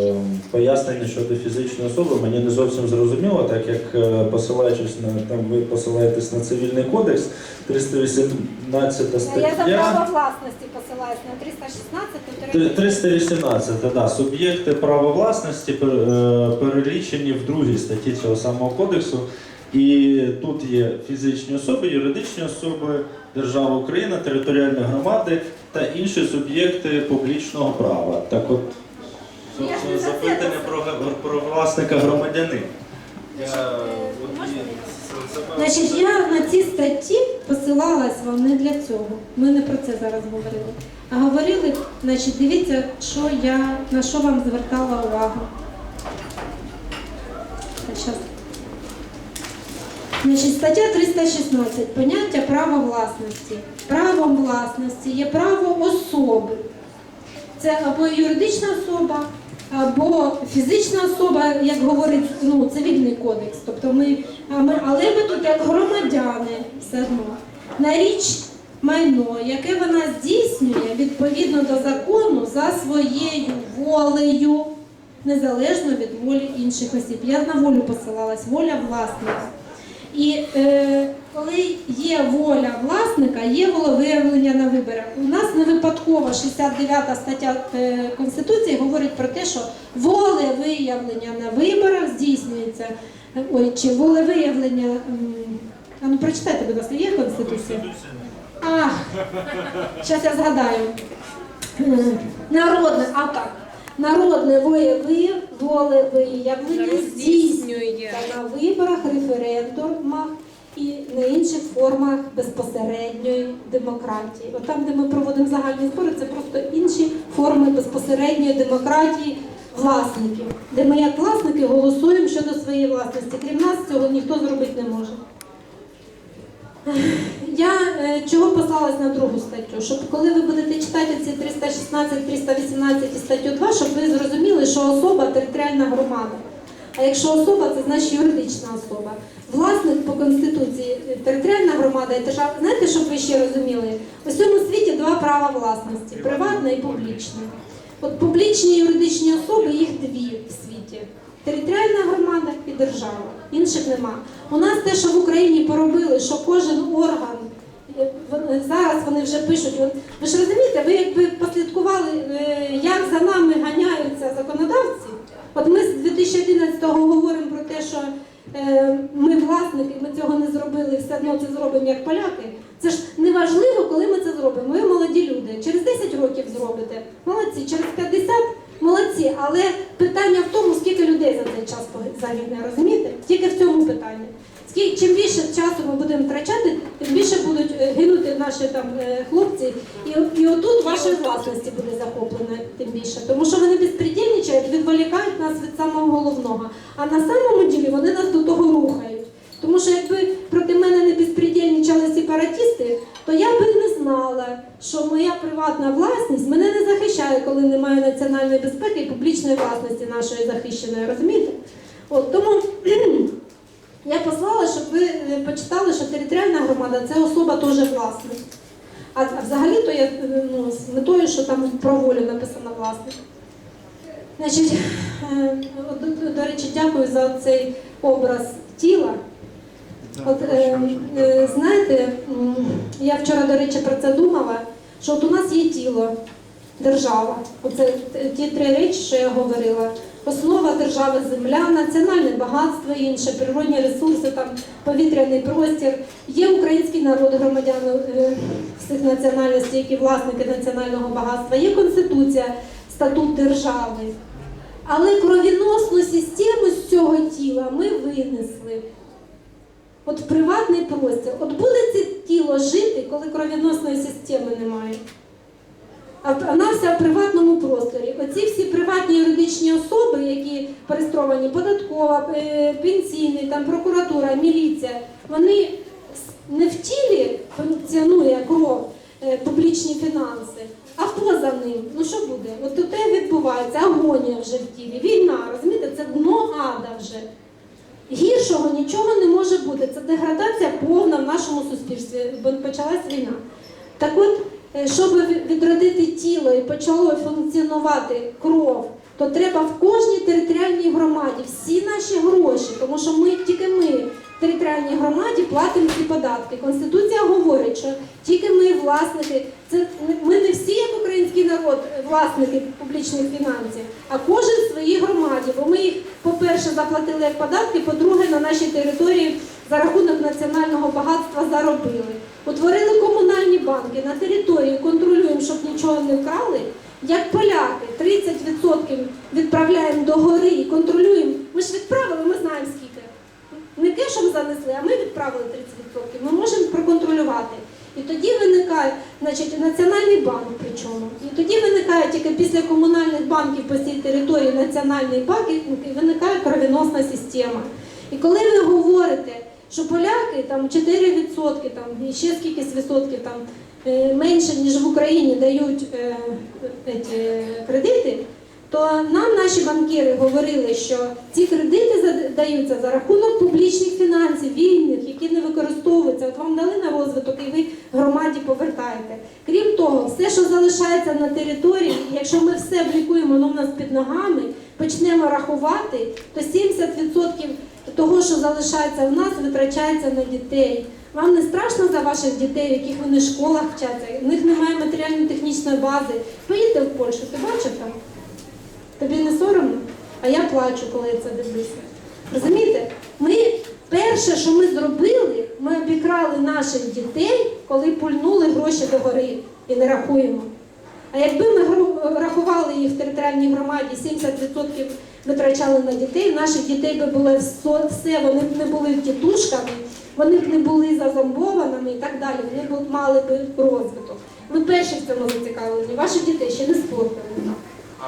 е, пояснення щодо фізичної особи мені не зовсім зрозуміло, так як е, посилаючись на там ви посилаєтесь на цивільний кодекс, 318 Я за право власності посилаюсь на 316 318, да, суб'єкти права власності е, перелічені в другій статті цього самого кодексу. І тут є фізичні особи, юридичні особи, держава Україна, територіальні громади та інші суб'єкти публічного права. Так от, Це запитання про, про власника громадянина. Я, Значить, я на ці статті посилалась вам не для цього. Ми не про це зараз говорили. А говорили, значить, дивіться, що я на що вам звертала увагу. Щас. Значить, стаття 316. Поняття права власності. Правом власності є право особи. Це або юридична особа, або фізична особа, як говорить ну, цивільний кодекс. Тобто ми, ми, але ми тут як громадяни все одно. На річ майно, яке вона здійснює відповідно до закону за своєю волею, незалежно від волі інших осіб. Я на волю посилалась, воля власника. І е, коли є воля власника, є волевиявлення на виборах. У нас не випадково 69 стаття е, Конституції говорить про те, що волевиявлення на виборах здійснюється. Ой, чи волевиявлення. А ну прочитайте, будь ласка, є Конституція? Ах, зараз я згадаю. Е, Народне, а так. Народне волевиявлення волевиявлення здійснюється на виборах, референдумах і на інших формах безпосередньої демократії. От там, де ми проводимо загальні збори, це просто інші форми безпосередньої демократії власників, де ми як власники голосуємо щодо своєї власності. Крім нас цього ніхто зробити не може. Я е, чого послалась на другу статтю? Щоб коли ви будете читати ці 316, 318 і статтю 2, щоб ви зрозуміли, що особа територіальна громада. А якщо особа, це значить юридична особа. Власник по конституції територіальна громада і держава. Знаєте, щоб ви ще розуміли? У цьому світі два права власності приватне і публічне. От публічні юридичні особи, їх дві в світі. Територіальна громада і держава. Інших нема. У нас те, що в Україні поробили, що кожен орган е, зараз вони вже пишуть. Ви ж розумієте, ви якби як за нами ганяються законодавці. От ми з 2011-го говоримо про те, що е, ми власники, ми цього не зробили, все одно це зробимо як поляки. Це ж не важливо, коли ми це зробимо. Ви молоді люди. Через 10 років зробите. Молодці, через 50 молодці. Але питання в тому, скільки людей за цей час загине, розумієте? Тільки в цьому питанні. Чим більше часу ми будемо втрачати, тим більше будуть е, гинути наші там е, хлопці. І, і отут вашої власності буде захоплено тим більше. Тому що вони безпредельничають, відволікають нас від самого головного. А на самому ділі вони нас до того рухають. Тому що якби проти мене не безпредельничали сепаратісти, то я би не знала, що моя приватна власність мене не захищає, коли немає національної безпеки і публічної власності нашої захищеної. Розумієте? От тому я послала, щоб ви е, почитали, що територіальна громада це особа теж власник. А, взагалі-то я е, ну, з метою, що там про волю написано власник. Значить, е, до, до речі, дякую за цей образ тіла. От, е, е, знаєте, я вчора, до речі, про це думала, що от у нас є тіло, держава. Оце ті три речі, що я говорила. Основа держави земля, національне багатство, інше, природні ресурси, там повітряний простір. Є український народ, громадяни е, всіх національностей, які власники національного багатства. Є конституція, статут держави. Але кровіносну систему з цього тіла ми винесли. От приватний простір. От буде це тіло жити, коли кровіносної системи немає. А вона вся в приватному просторі. Оці всі приватні юридичні особи, які перестровані, податкова, е, пенсійний, там прокуратура, міліція, вони не в тілі функціонує кров, е, публічні фінанси, а поза ним. Ну що буде? От тут відбувається агонія вже в тілі, війна, розумієте, це дно ада вже. Гіршого нічого не може бути. Це деградація повна в нашому суспільстві, бо почалась війна. Так от, щоб відродити тіло і почало функціонувати кров, то треба в кожній територіальній громаді всі наші гроші, тому що ми тільки ми територіальній громаді платимо ці податки. Конституція говорить, що тільки ми власники, це ми не всі, як український народ, власники публічних фінансів, а кожен в своїй громаді. Бо ми їх, по-перше, заплатили як податки, по-друге, на нашій території за рахунок національного багатства заробили. Утворили комунальні банки на території, контролюємо, щоб нічого не вкрали. Як поляки, 30% відправляємо до гори і контролюємо. Ми ж відправили, ми знаємо скільки. Не кешем занесли, а ми відправили 30%. Ми можемо проконтролювати. І тоді виникає, значить, Національний банк причому. І тоді виникає тільки після комунальних банків по всій території Національний банк і виникає кровіносна система. І коли ви говорите, що поляки там 4%, там, і ще скількись відсотків там, е, менше, ніж в Україні дають е, еті, кредити, то нам наші банкіри говорили, що ці кредити даються за рахунок публічних фінансів, вільних, які не використовуються. От вам дали на розвиток і ви громаді повертаєте. Крім того, все, що залишається на території, якщо ми все блікуємо, воно в нас під ногами, почнемо рахувати, то 70% того, що залишається в нас, витрачається на дітей. Вам не страшно за ваших дітей, в яких вони в школах вчаться, в них немає матеріально-технічної бази. Поїдьте в Польщу, ти бачив там? Тобі не соромно? А я плачу, коли я це дивлюся. Розумієте? Ми перше, що ми зробили, ми обікрали наших дітей, коли пульнули гроші до гори і не рахуємо. А якби ми рахували їх в територіальній громаді, 70% витрачали на дітей, наших дітей би було все, вони б не були тітушками, вони б не були зазомбованими і так далі, вони б мали б розвиток. Ми перші в цьому зацікавлені, ваших дітей ще не спортили. А